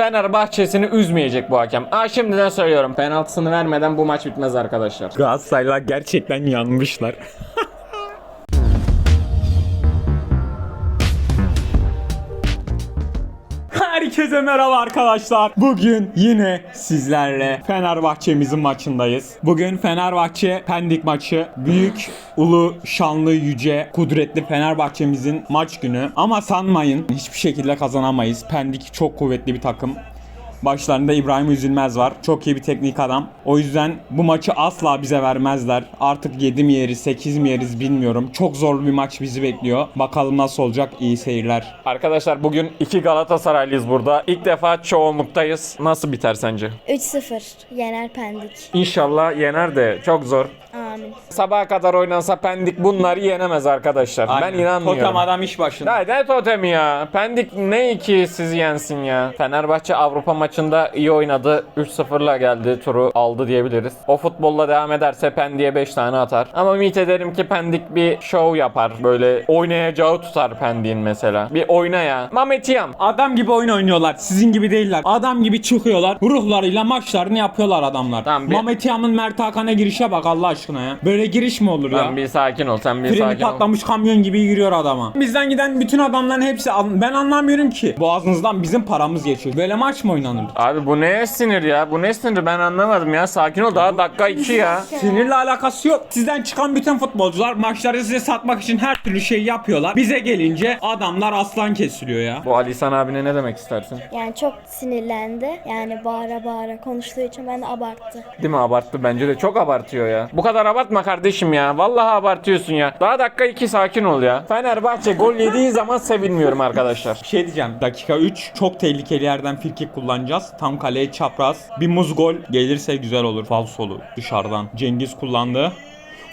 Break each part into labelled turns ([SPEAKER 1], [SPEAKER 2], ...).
[SPEAKER 1] Fenerbahçe'sini üzmeyecek bu hakem. Aa şimdiden söylüyorum. Penaltısını vermeden bu maç bitmez arkadaşlar.
[SPEAKER 2] Galatasaraylılar gerçekten yanmışlar. Herkese merhaba arkadaşlar. Bugün yine sizlerle Fenerbahçe'mizin maçındayız. Bugün Fenerbahçe Pendik maçı. Büyük, ulu, şanlı, yüce, kudretli Fenerbahçe'mizin maç günü. Ama sanmayın hiçbir şekilde kazanamayız. Pendik çok kuvvetli bir takım. Başlarında İbrahim Üzülmez var. Çok iyi bir teknik adam. O yüzden bu maçı asla bize vermezler. Artık 7 mi yeriz 8 mi yeriz bilmiyorum. Çok zorlu bir maç bizi bekliyor. Bakalım nasıl olacak. İyi seyirler.
[SPEAKER 1] Arkadaşlar bugün iki Galatasaraylıyız burada. İlk defa çoğunluktayız. Nasıl biter sence?
[SPEAKER 3] 3-0 yener Pendik.
[SPEAKER 1] İnşallah yener de çok zor.
[SPEAKER 3] Amin.
[SPEAKER 1] Sabaha kadar oynansa Pendik bunları yenemez arkadaşlar. Ben inanmıyorum.
[SPEAKER 2] Totem adam iş başında.
[SPEAKER 1] Ya ne totemi ya? Pendik ne ki sizi yensin ya? Fenerbahçe Avrupa maçında iyi oynadı. 3-0'la geldi. Turu aldı diyebiliriz. O futbolla devam ederse Pendik'e 5 tane atar. Ama ümit ederim ki Pendik bir show yapar. Böyle oynayacağı tutar Pendik'in mesela. Bir oyna ya. Mehmet Yam.
[SPEAKER 2] Adam gibi oyun oynuyorlar. Sizin gibi değiller. Adam gibi çıkıyorlar. Ruhlarıyla maçlarını yapıyorlar adamlar.
[SPEAKER 1] Tamam, bir-
[SPEAKER 2] Mehmet Yam'ın Mert Hakan'a girişe bak Allah aşkına ya. Böyle giriş mi olur ya?
[SPEAKER 1] Sen bir sakin ol. Sen bir
[SPEAKER 2] Freni
[SPEAKER 1] sakin ol.
[SPEAKER 2] patlamış kamyon gibi yürüyor adama. Bizden giden bütün adamların hepsi ben anlamıyorum ki. Boğazınızdan bizim paramız geçiyor. Böyle maç mı oynanır?
[SPEAKER 1] Abi bu ne sinir ya? Bu ne sinir? Ben anlamadım ya. Sakin ol. Daha dakika 2 ya.
[SPEAKER 2] Sinirle alakası yok. Sizden çıkan bütün futbolcular maçları size satmak için her türlü şey yapıyorlar. Bize gelince adamlar aslan kesiliyor ya.
[SPEAKER 1] Bu Ali İhsan abine ne demek istersin?
[SPEAKER 3] Yani çok sinirlendi. Yani bağıra bağıra konuştuğu için ben de abarttı.
[SPEAKER 1] Değil mi abarttı bence de çok abartıyor ya. Bu kadar abartma kardeşim ya. Vallahi abartıyorsun ya. Daha dakika 2 sakin ol ya. Fenerbahçe gol yediği zaman sevinmiyorum arkadaşlar.
[SPEAKER 2] Bir şey diyeceğim. Dakika 3 çok tehlikeli yerden frikik kullanacağız. Tam kaleye çapraz. Bir muz gol gelirse güzel olur. Falsolu dışarıdan. Cengiz kullandı.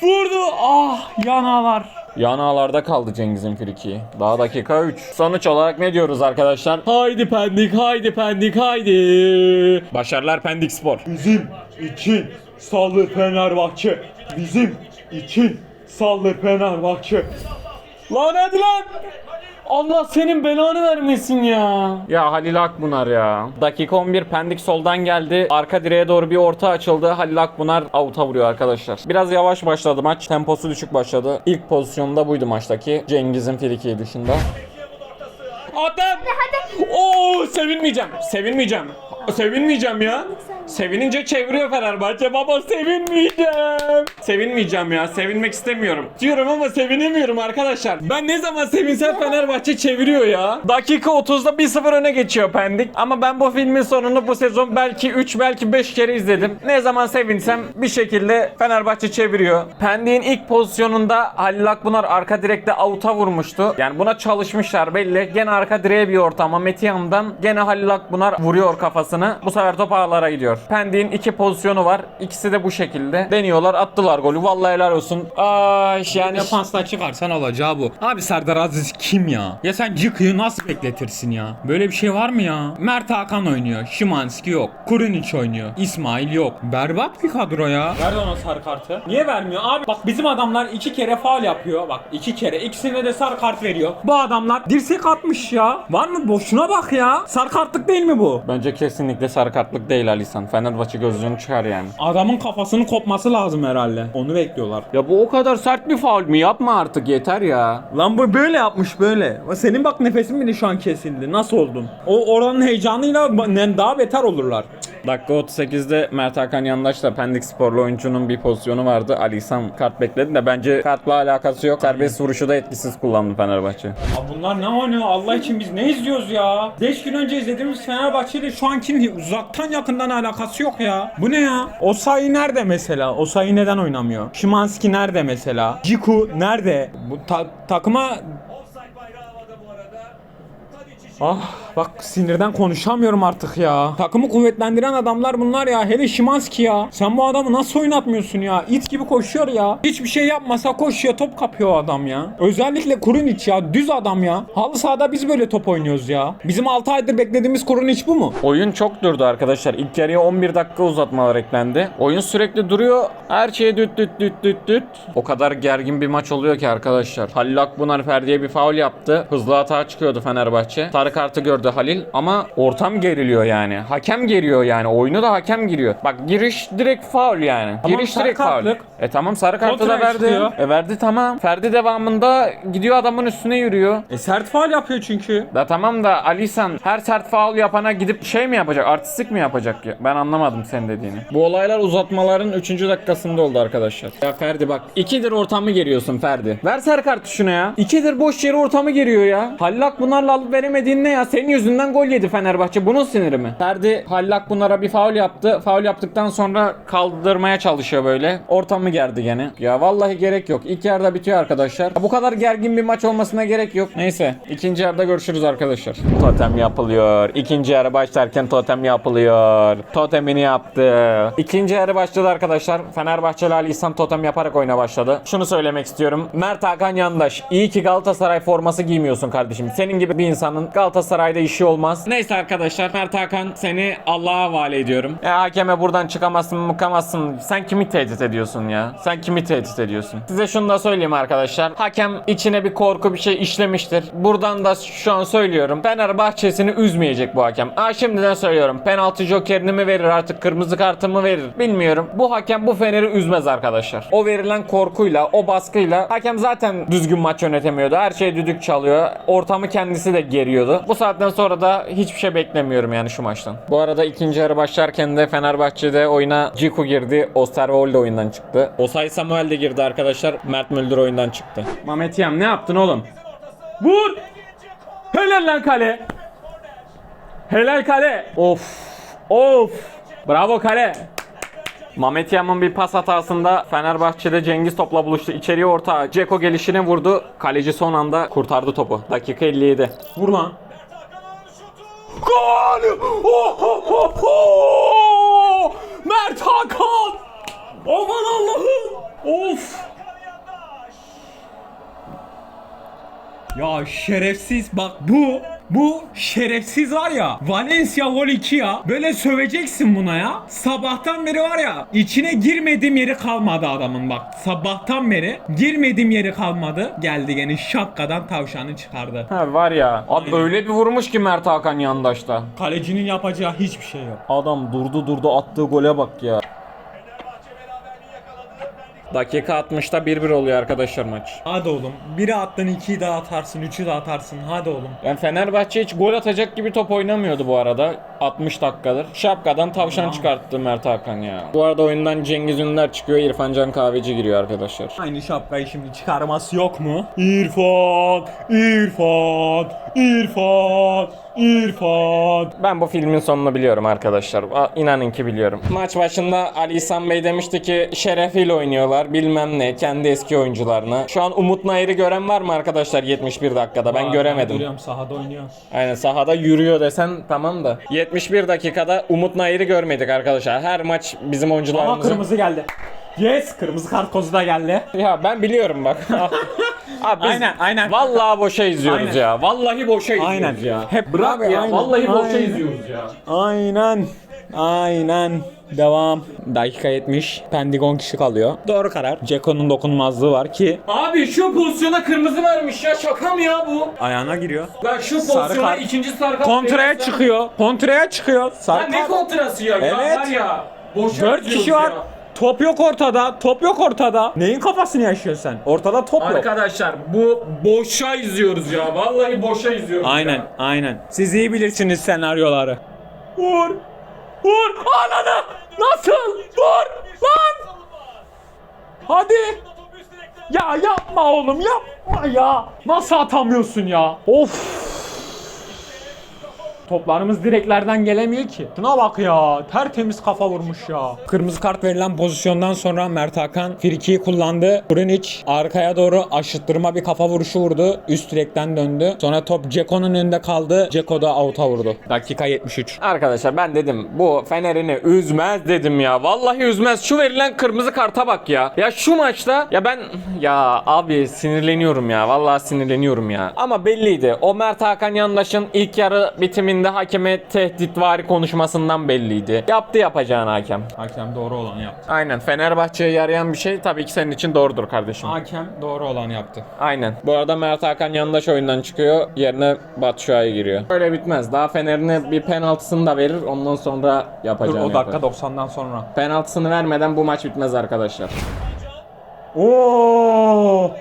[SPEAKER 2] Vurdu. Ah yanalar.
[SPEAKER 1] Yan ağlarda kaldı Cengiz'in friki. Daha dakika 3. Sonuç olarak ne diyoruz arkadaşlar?
[SPEAKER 2] Haydi Pendik, haydi Pendik, haydi.
[SPEAKER 1] Başarılar Pendik Spor.
[SPEAKER 2] Bizim için sallı Fenerbahçe. Bizim için sallı Fenerbahçe.
[SPEAKER 1] Lan hadi lan! Allah senin belanı vermesin ya. Ya Halil Akbunar ya. Dakika 11 Pendik soldan geldi. Arka direğe doğru bir orta açıldı. Halil Akbunar avuta vuruyor arkadaşlar. Biraz yavaş başladı maç. Temposu düşük başladı. İlk pozisyonda buydu maçtaki. Cengiz'in friki dışında. Adam! Oo sevinmeyeceğim. Sevinmeyeceğim. Sevinmeyeceğim ya. Sevinince çeviriyor Fenerbahçe. Baba sevinmeyeceğim. Sevinmeyeceğim ya. Sevinmek istemiyorum. Diyorum ama sevinemiyorum arkadaşlar. Ben ne zaman sevinsem Fenerbahçe çeviriyor ya. Dakika 30'da 1-0 öne geçiyor Pendik. Ama ben bu filmin sonunu bu sezon belki 3 belki 5 kere izledim. Ne zaman sevinsem bir şekilde Fenerbahçe çeviriyor. Pendik'in ilk pozisyonunda Halil Akbunar arka direkte avuta vurmuştu. Yani buna çalışmışlar belli. Gene arka direğe bir ortama Metiyam'dan gene Halil Akbunar vuruyor kafasını. Bu sefer top ağlara gidiyor. Pendik'in iki pozisyonu var. İkisi de bu şekilde. Deniyorlar attılar golü. Vallahi helal olsun. Ay yani
[SPEAKER 2] Defansla çıkarsan olacağı bu. Abi Serdar Aziz kim ya? Ya sen Cıkı'yı nasıl bekletirsin ya? Böyle bir şey var mı ya? Mert Hakan oynuyor. Şimanski yok. Kurunic oynuyor. İsmail yok. Berbat bir kadro ya. Ver ona sarı kartı. Niye vermiyor? Abi bak bizim adamlar iki kere faul yapıyor. Bak iki kere. İkisine de sarı kart veriyor. Bu adamlar dirsek atmış ya. Var mı? Boşuna bak ya. Sarı kartlık değil mi bu?
[SPEAKER 1] Bence kesinlikle sarı kartlık değil Alisan. Fenerbahçe gözlüğünü çıkar yani.
[SPEAKER 2] Adamın kafasının kopması lazım herhalde. Onu bekliyorlar.
[SPEAKER 1] Ya bu o kadar sert bir faul mü? Yapma artık yeter ya.
[SPEAKER 2] Lan bu böyle yapmış böyle. Senin bak nefesin bile şu an kesildi. Nasıl oldun? O oranın heyecanıyla daha beter olurlar.
[SPEAKER 1] Dakika 38'de Mert Hakan Yandaş'la Pendik Sporlu oyuncunun bir pozisyonu vardı. Ali İhsan kart bekledi de bence kartla alakası yok. Serbest vuruşu da etkisiz kullandı Fenerbahçe.
[SPEAKER 2] Ya bunlar ne oynuyor Allah için biz ne izliyoruz ya? 5 gün önce izlediğimiz Fenerbahçe ile şu ankinin uzaktan yakından alakası yok ya. Bu ne ya? Osayi nerede mesela? Osayi neden oynamıyor? Şimanski nerede mesela? Ciku nerede? Bu ta- takıma Ah bak sinirden konuşamıyorum artık ya. Takımı kuvvetlendiren adamlar bunlar ya. Hele Şimanski ya. Sen bu adamı nasıl oynatmıyorsun ya? İt gibi koşuyor ya. Hiçbir şey yapmasa koşuyor top kapıyor adam ya. Özellikle Kurunic ya. Düz adam ya. Halı sahada biz böyle top oynuyoruz ya. Bizim 6 aydır beklediğimiz Kurunic bu mu?
[SPEAKER 1] Oyun çok durdu arkadaşlar. İlk yarıya 11 dakika uzatmalar eklendi. Oyun sürekli duruyor. Her şeye düt düt düt düt düt. O kadar gergin bir maç oluyor ki arkadaşlar. Halil Akbunar Ferdi'ye bir faul yaptı. Hızlı hata çıkıyordu Fenerbahçe. Sarı kartı gördü gördü Halil ama ortam geriliyor yani. Hakem giriyor yani. Oyunu da hakem giriyor. Bak giriş direkt faul yani.
[SPEAKER 2] Tamam,
[SPEAKER 1] giriş direkt faul.
[SPEAKER 2] kartlık.
[SPEAKER 1] E tamam sarı kartı da
[SPEAKER 2] Kontraya
[SPEAKER 1] verdi.
[SPEAKER 2] çıkıyor.
[SPEAKER 1] E verdi tamam. Ferdi devamında gidiyor adamın üstüne yürüyor.
[SPEAKER 2] E sert faal yapıyor çünkü.
[SPEAKER 1] Da tamam da Ali İhsan her sert faul yapana gidip şey mi yapacak? Artistik mi yapacak ya? Ben anlamadım sen dediğini. Bu olaylar uzatmaların 3. dakikasında oldu arkadaşlar. Ya Ferdi bak ikidir ortamı geriyorsun Ferdi. Ver sarı kartı şuna ya. İkidir boş yere ortamı geriyor ya. Hallak bunlarla alıp veremediğin ne ya? Senin yüzünden gol yedi Fenerbahçe. Bunun siniri mi? Ferdi Hallak bunlara bir faul yaptı. Faul yaptıktan sonra kaldırmaya çalışıyor böyle. Ortamı gerdi gene. Ya vallahi gerek yok. İlk yarıda bitiyor arkadaşlar. Bu kadar gergin bir maç olmasına gerek yok. Neyse. ikinci yarıda görüşürüz arkadaşlar. Totem yapılıyor. İkinci yarı başlarken totem yapılıyor. Totemini yaptı. İkinci yarı başladı arkadaşlar. Fenerbahçeli Ali İhsan totem yaparak oyuna başladı. Şunu söylemek istiyorum. Mert Hakan Yandaş. iyi ki Galatasaray forması giymiyorsun kardeşim. Senin gibi bir insanın Galatasaray'da işi olmaz. Neyse arkadaşlar. Mert Hakan seni Allah'a havale ediyorum. Ya hakeme buradan çıkamazsın mıkamazsın. Sen kimi tehdit ediyorsun ya? Sen kimi tehdit ediyorsun? Size şunu da söyleyeyim arkadaşlar. Hakem içine bir korku bir şey işlemiştir. Buradan da şu an söylüyorum. Fenerbahçe'sini üzmeyecek bu hakem. Aa şimdiden söylüyorum. Penaltı jokerini mi verir artık kırmızı kartı mı verir bilmiyorum. Bu hakem bu Fener'i üzmez arkadaşlar. O verilen korkuyla o baskıyla hakem zaten düzgün maç yönetemiyordu. Her şey düdük çalıyor. Ortamı kendisi de geriyordu. Bu saatten sonra da hiçbir şey beklemiyorum yani şu maçtan. Bu arada ikinci yarı başlarken de Fenerbahçe'de oyuna Ciku girdi. Osterwolde oyundan çıktı. Osay Samuel de girdi arkadaşlar. Mert Müldür oyundan çıktı. Mehmet Yam ne yaptın oğlum? Vur! Helal lan kale. Helal kale. Of. Of. Bravo kale. Mehmet Yam'ın bir pas hatasında Fenerbahçe'de Cengiz topla buluştu. İçeriye orta. Ceko gelişine vurdu. Kaleci son anda kurtardı topu. Dakika 57.
[SPEAKER 2] Vur lan. Gol! Oh, oh, oh, oh! Mert Hakan! Aman Allah'ım! Of! Ya şerefsiz bak bu bu şerefsiz var ya Valencia gol 2 ya böyle söveceksin buna ya sabahtan beri var ya içine girmediğim yeri kalmadı adamın bak sabahtan beri girmediğim yeri kalmadı geldi gene şapkadan tavşanı çıkardı
[SPEAKER 1] Ha var ya. Abi öyle bir vurmuş ki Mert Hakan yandaşta.
[SPEAKER 2] Kalecinin yapacağı hiçbir şey yok.
[SPEAKER 1] Adam durdu durdu attığı gole bak ya. Dakika 60'ta 1-1 oluyor arkadaşlar maç.
[SPEAKER 2] Hadi oğlum. Biri attın ikiyi de atarsın, üçü de atarsın. Hadi oğlum.
[SPEAKER 1] Yani Fenerbahçe hiç gol atacak gibi top oynamıyordu bu arada. 60 dakikadır. Şapkadan tavşan çıkarttı Mert Hakan ya. Bu arada oyundan Cengiz Ünder çıkıyor. İrfan Can Kahveci giriyor arkadaşlar.
[SPEAKER 2] Aynı şapkayı şimdi çıkarması yok mu? İrfan, İrfan, İrfan, İrfan.
[SPEAKER 1] Ben bu filmin sonunu biliyorum arkadaşlar. A- İnanın ki biliyorum. Maç başında Ali İhsan Bey demişti ki şerefiyle oynuyorlar bilmem ne kendi eski oyuncularına. Şu an Umut Nayır'ı gören var mı arkadaşlar 71 dakikada? Ben göremedim.
[SPEAKER 2] Görüyorum sahada oynuyor.
[SPEAKER 1] Aynen sahada yürüyor desen tamam da. 71 dakikada Umut Nayır'ı görmedik arkadaşlar. Her maç bizim
[SPEAKER 2] Ama
[SPEAKER 1] oyuncularımızın...
[SPEAKER 2] kırmızı geldi. Yes, kırmızı kart kozu da geldi.
[SPEAKER 1] Ya ben biliyorum bak. Abi biz
[SPEAKER 2] Aynen, aynen.
[SPEAKER 1] Vallahi boşa izliyoruz
[SPEAKER 2] Aynen.
[SPEAKER 1] ya. Vallahi boşa izliyoruz
[SPEAKER 2] Aynen.
[SPEAKER 1] ya.
[SPEAKER 2] Hep
[SPEAKER 1] Bırak
[SPEAKER 2] Abi,
[SPEAKER 1] ya.
[SPEAKER 2] aynen,
[SPEAKER 1] Vallahi boşa
[SPEAKER 2] aynen.
[SPEAKER 1] izliyoruz ya.
[SPEAKER 2] Aynen. Aynen. Devam. Dakika 70. Pendigon kişi kalıyor. Doğru karar. Ceko'nun dokunmazlığı var ki
[SPEAKER 1] Abi şu pozisyona kırmızı vermiş ya. Şaka mı ya bu?
[SPEAKER 2] ayağına giriyor.
[SPEAKER 1] Lan şu
[SPEAKER 2] Sarı
[SPEAKER 1] pozisyona
[SPEAKER 2] kart.
[SPEAKER 1] ikinci sarı kart
[SPEAKER 2] Kontraya
[SPEAKER 1] verirsen-
[SPEAKER 2] çıkıyor. Kontraya çıkıyor. Sarı
[SPEAKER 1] ne
[SPEAKER 2] kart.
[SPEAKER 1] kontrası ya? Ya
[SPEAKER 2] Evet.
[SPEAKER 1] var ya. Boşa
[SPEAKER 2] 4
[SPEAKER 1] izliyoruz
[SPEAKER 2] kişi var.
[SPEAKER 1] ya.
[SPEAKER 2] Top yok ortada. Top yok ortada. Neyin kafasını yaşıyorsun sen? Ortada top yok.
[SPEAKER 1] Arkadaşlar bu boşa izliyoruz ya. Vallahi boşa izliyoruz
[SPEAKER 2] Aynen,
[SPEAKER 1] ya.
[SPEAKER 2] aynen. Siz iyi bilirsiniz senaryoları. Vur! Vur! Ananı! Nasıl? Vur! Lan! Hadi! Ya yapma oğlum yapma ya! Nasıl atamıyorsun ya? Of! Toplarımız direklerden gelemiyor ki. Şuna bak ya. Tertemiz kafa vurmuş ya. Kırmızı kart verilen pozisyondan sonra Mert Hakan frikiyi kullandı. Brunic arkaya doğru aşıttırma bir kafa vuruşu vurdu. Üst direkten döndü. Sonra top Ceko'nun önünde kaldı. Ceko da out'a vurdu. Dakika 73.
[SPEAKER 1] Arkadaşlar ben dedim bu Fener'ini üzmez dedim ya. Vallahi üzmez. Şu verilen kırmızı karta bak ya. Ya şu maçta ya ben ya abi sinirleniyorum ya. Vallahi sinirleniyorum ya. Ama belliydi. O Mert Hakan Yandaş'ın ilk yarı bitiminde Senin de hakeme tehditvari konuşmasından belliydi. Yaptı yapacağını hakem.
[SPEAKER 2] Hakem doğru olanı yaptı.
[SPEAKER 1] Aynen. Fenerbahçe'ye yarayan bir şey tabii ki senin için doğrudur kardeşim.
[SPEAKER 2] Hakem doğru olanı yaptı.
[SPEAKER 1] Aynen. Bu arada Mert Hakan yandaş oyundan çıkıyor. Yerine Batshuayi giriyor. Öyle bitmez. Daha Fener'ine bir penaltısını da verir. Ondan sonra
[SPEAKER 2] Dur
[SPEAKER 1] yapacağını
[SPEAKER 2] o dakika
[SPEAKER 1] yapar.
[SPEAKER 2] 90'dan sonra.
[SPEAKER 1] Penaltısını vermeden bu maç bitmez arkadaşlar.
[SPEAKER 2] Oo!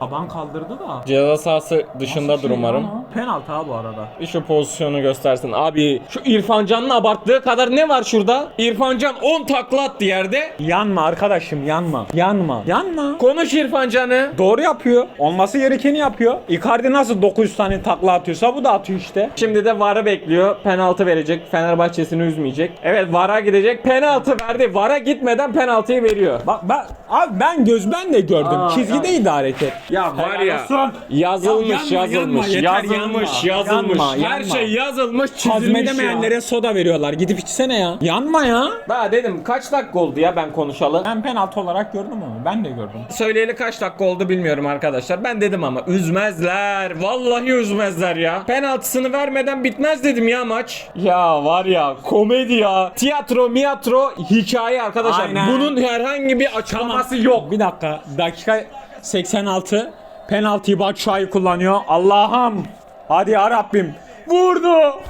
[SPEAKER 2] Taban kaldırdı da.
[SPEAKER 1] Ceza sahası dışındadır umarım.
[SPEAKER 2] Penaltı ha bu arada.
[SPEAKER 1] Şu pozisyonu göstersin. Abi şu İrfan Can'ın abarttığı kadar ne var şurada? İrfan Can 10 takla attı yerde.
[SPEAKER 2] Yanma arkadaşım yanma. Yanma. Yanma.
[SPEAKER 1] Konuş İrfan Can'ı.
[SPEAKER 2] Doğru yapıyor. Olması gerekeni yapıyor. Icardi nasıl 900 tane takla atıyorsa bu da atıyor işte.
[SPEAKER 1] Şimdi de VAR'ı bekliyor. Penaltı verecek. Fenerbahçe'sini üzmeyecek. Evet VAR'a gidecek. Penaltı verdi. VAR'a gitmeden penaltıyı veriyor.
[SPEAKER 2] Bak ben abi ben göz ben de gördüm.
[SPEAKER 1] Aa,
[SPEAKER 2] Çizgideydi hareket.
[SPEAKER 1] Ya var ya
[SPEAKER 2] olsun.
[SPEAKER 1] yazılmış
[SPEAKER 2] Ya yanma,
[SPEAKER 1] yazılmış
[SPEAKER 2] yanma, yeter,
[SPEAKER 1] yazılmış
[SPEAKER 2] yanma,
[SPEAKER 1] yazılmış
[SPEAKER 2] yanma,
[SPEAKER 1] her
[SPEAKER 2] yanma.
[SPEAKER 1] şey yazılmış çizilmiş
[SPEAKER 2] Hazmedemeyenlere
[SPEAKER 1] ya.
[SPEAKER 2] soda veriyorlar. Gidip içsene ya. Yanma ya.
[SPEAKER 1] Daha dedim kaç dakika oldu ya ben konuşalı.
[SPEAKER 2] Ben penaltı olarak gördüm ama ben de gördüm.
[SPEAKER 1] Söyleyeli kaç dakika oldu bilmiyorum arkadaşlar. Ben dedim ama üzmezler. Vallahi üzmezler ya. Penaltısını vermeden bitmez dedim ya maç. Ya var ya komedi ya. Tiyatro miyatro hikaye arkadaşlar.
[SPEAKER 2] Aynen.
[SPEAKER 1] Bunun herhangi bir açıklaması yok.
[SPEAKER 2] Bir dakika. Dakika 86. Penaltıyı Batshuayi kullanıyor. Allah'ım. Hadi ya Rabbim. Vurdu.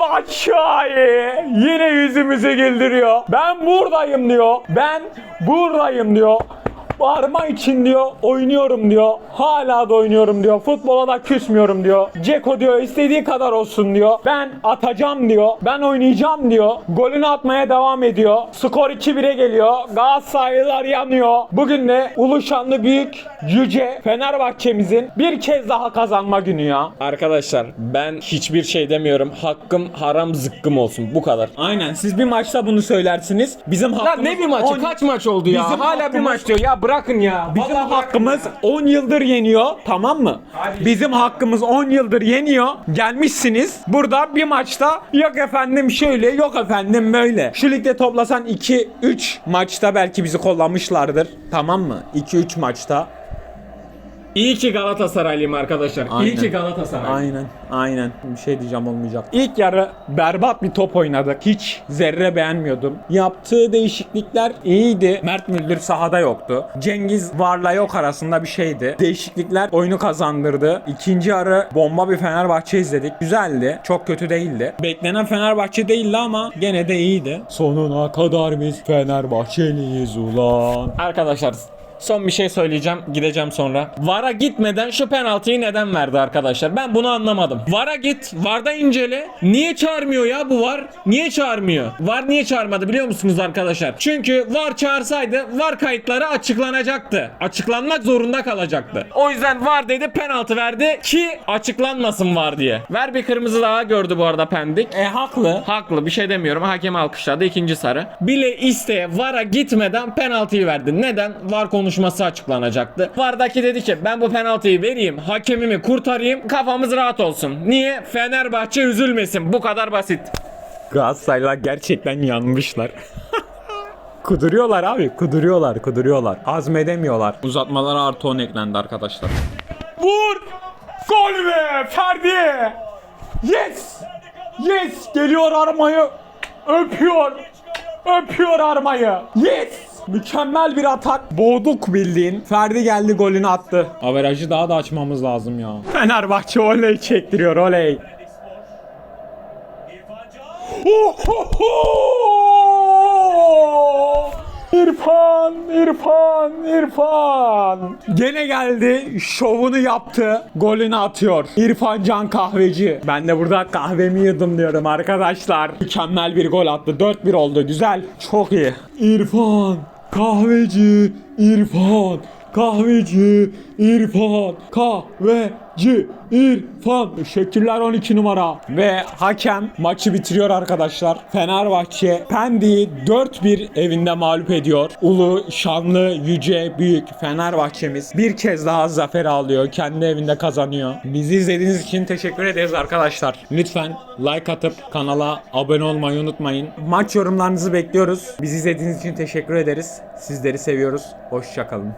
[SPEAKER 2] Batshuayi yine yüzümüzü güldürüyor. Ben buradayım diyor. Ben buradayım diyor. Bağırma için diyor oynuyorum diyor. Hala da oynuyorum diyor. Futbola da küsmüyorum diyor. Ceko diyor istediği kadar olsun diyor. Ben atacağım diyor. Ben oynayacağım diyor. Golünü atmaya devam ediyor. Skor 2-1'e geliyor. Galatasaraylılar yanıyor. Bugün de Uluşanlı Büyük Yüce Fenerbahçe'mizin bir kez daha kazanma günü ya.
[SPEAKER 1] Arkadaşlar ben hiçbir şey demiyorum. Hakkım haram zıkkım olsun. Bu kadar.
[SPEAKER 2] Aynen siz bir maçta bunu söylersiniz. Bizim hakkımız
[SPEAKER 1] ne bir maçı?
[SPEAKER 2] on-
[SPEAKER 1] Kaç maç oldu ya?
[SPEAKER 2] Bizim
[SPEAKER 1] Hala bir
[SPEAKER 2] hakkımız-
[SPEAKER 1] maç diyor. Ya bırakın ya.
[SPEAKER 2] Bizim
[SPEAKER 1] Vallahi bırakın
[SPEAKER 2] hakkımız
[SPEAKER 1] ya.
[SPEAKER 2] 10 yıldır yeniyor tamam mı? Bizim hakkımız 10 yıldır yeniyor. Gelmişsiniz burada bir maçta yok efendim şöyle yok efendim böyle. Şu ligde toplasan 2-3 maçta belki bizi kullanmışlardır tamam mı? 2-3 maçta.
[SPEAKER 1] İyi ki Galatasaraylıyım arkadaşlar. İyi
[SPEAKER 2] Aynen.
[SPEAKER 1] ki Galatasaray.
[SPEAKER 2] Aynen aynen bir şey diyeceğim olmayacak. İlk yarı berbat bir top oynadık. Hiç zerre beğenmiyordum. Yaptığı değişiklikler iyiydi. Mert Müldür sahada yoktu. Cengiz Varla yok arasında bir şeydi. Değişiklikler oyunu kazandırdı. İkinci yarı bomba bir Fenerbahçe izledik. Güzeldi. Çok kötü değildi. Beklenen Fenerbahçe değildi ama gene de iyiydi. Sonuna kadar biz Fenerbahçeliyiz ulan.
[SPEAKER 1] Arkadaşlar son bir şey söyleyeceğim. Gideceğim sonra. VAR'a gitmeden şu penaltıyı neden verdi arkadaşlar? Ben bunu anlamadım. VAR'a git. VAR'da incele. Niye çağırmıyor ya bu VAR? Niye çağırmıyor? VAR niye çağırmadı biliyor musunuz arkadaşlar? Çünkü VAR çağırsaydı VAR kayıtları açıklanacaktı. Açıklanmak zorunda kalacaktı. O yüzden VAR dedi penaltı verdi ki açıklanmasın VAR diye. Ver bir kırmızı daha gördü bu arada Pendik.
[SPEAKER 2] E haklı.
[SPEAKER 1] Haklı bir şey demiyorum. Hakem alkışladı. ikinci sarı. Bile isteye VAR'a gitmeden penaltıyı verdi. Neden? VAR konuşması açıklanacaktı. VAR'daki dedi ki ben bu penaltıyı vereyim. Hakemimi kurtarayım. Kafamız rahat olsun. Niye? Fenerbahçe üzülmesin. Bu kadar basit.
[SPEAKER 2] Galatasaraylılar gerçekten yanmışlar. kuduruyorlar abi, kuduruyorlar, kuduruyorlar. Hazmedemiyorlar. Uzatmalara artı 10 eklendi arkadaşlar. Vur! Gol be! Ferdi! Yes! Yes! Geliyor armayı. Öpüyor. Öpüyor armayı. Yes! Mükemmel bir atak. Boğduk bildiğin. Ferdi geldi golünü attı. Averajı daha da açmamız lazım ya. Fenerbahçe oley çektiriyor oley. Ohoho! İrfan, İrfan, İrfan. Gene geldi, şovunu yaptı, golünü atıyor. İrfan Can Kahveci. Ben de burada kahvemi yudum diyorum arkadaşlar. Mükemmel bir gol attı. 4-1 oldu. Güzel. Çok iyi. İrfan, Kahveci, İrfan. Kahveci, İrfan, kahveci, İrfan. Teşekkürler 12 numara. Ve hakem maçı bitiriyor arkadaşlar. Fenerbahçe Pendik'i 4-1 evinde mağlup ediyor. Ulu, şanlı, yüce, büyük Fenerbahçemiz bir kez daha zafer alıyor. Kendi evinde kazanıyor. Bizi izlediğiniz için teşekkür ederiz arkadaşlar. Lütfen like atıp kanala abone olmayı unutmayın. Maç yorumlarınızı bekliyoruz. Bizi izlediğiniz için teşekkür ederiz. Sizleri seviyoruz. Hoşçakalın.